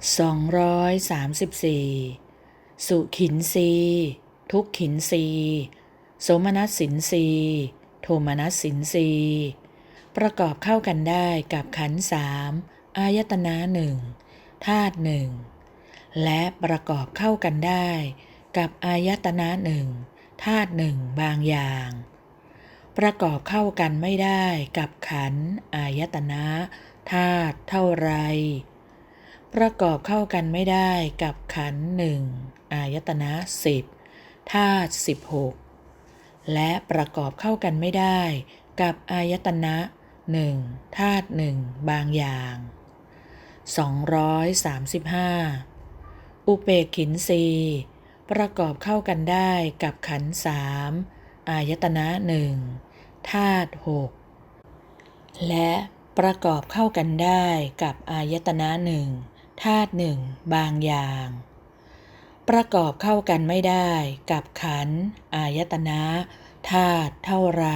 234 สุขินสี ทุกขินสีโสมนัสสินสีโทมนัสสินสีประกอบเข้ากันได้กับขันสามอายตนะหนึ่งธาตุหนึ่งและประกอบเข้ากันได้ กับอายตนะหนึ่งธาตุหนึ่งบางอย่าง ประกอบเข้ากันไม่ได้กับขันอายตนะธาตุเท่าไร ประกอบเข้ากันไม่ได้กับขันหนึ่งอายตนะสิบธาตุสิบหกและประกอบเข้ากันไม่ได้กับอายตนะหนึ่งธาตุหนึ่งบางอย่าง 235 อุเปกขินสีประกอบเข้ากันได้กับขันสามอายตนะหนึ่งธาตุหกและประกอบเข้ากันได้กับอายตนะหนึ่ง ธาตุหนึ่งบางอย่าง ประกอบเข้ากันไม่ได้กับขันอายตนะธาตุเท่าไร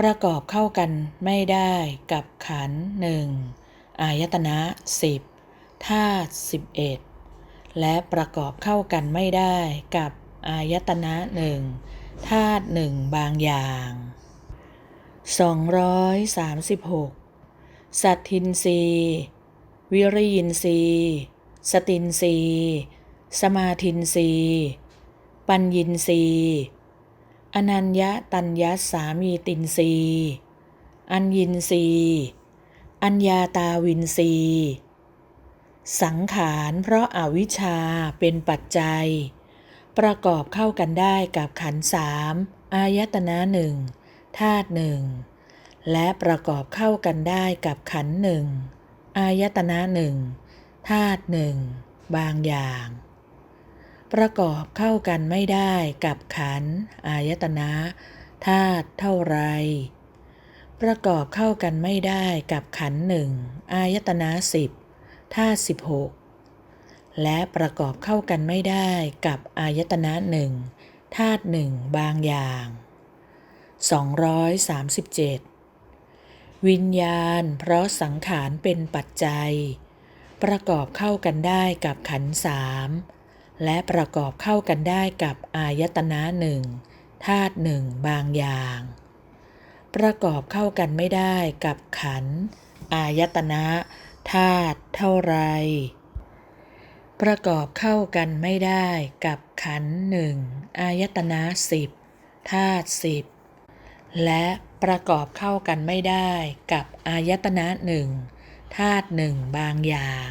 ประกอบเข้ากันไม่ได้กับขันหนึ่งอายตนะสิบธาตุสิบเอ็ดและประกอบเข้ากันไม่ได้กับอายตนะหนึ่งธาตุหนึ่งบางอย่าง 236 สัตทินรี วิริยินรีสตินรีสมาทินรีปัญญินรีอนัญญตัญญสามีตินรีอัญญินรีอัญญาตาวินรีสังขารเพราะอาวิชชาเป็นปัจจัย ประกอบเข้ากันได้กับขันธ์สามอายตนะหนึ่งธาตุหนึ่งและประกอบเข้ากันได้กับขันธ์หนึ่ง อายตนะหนึ่งธาตุหนึ่งบางอย่าง ประกอบเข้ากันไม่ได้กับขันอายตนะธาตุเท่าไร ประกอบเข้ากันไม่ได้กับขันหนึ่งอายตนะสิบธาตุสิบหกและประกอบเข้ากันไม่ได้กับอายตนะหนึ่งธาตุหนึ่งบางอย่าง 237 วิญญาณ เพราะสังขารเป็นปัจจัย ประกอบเข้ากันได้กับขันสามและประกอบเข้ากันได้กับอายตนะหนึ่งธาตุหนึ่งบางอย่าง ประกอบเข้ากันไม่ได้กับขัน อายตนะธาตุเท่าไร ประกอบเข้ากันไม่ได้กับขันหนึ่งอายตนะสิบธาตุสิบ และประกอบเข้ากันไม่ได้กับอายตนะหนึ่งธาตุหนึ่งบางอย่าง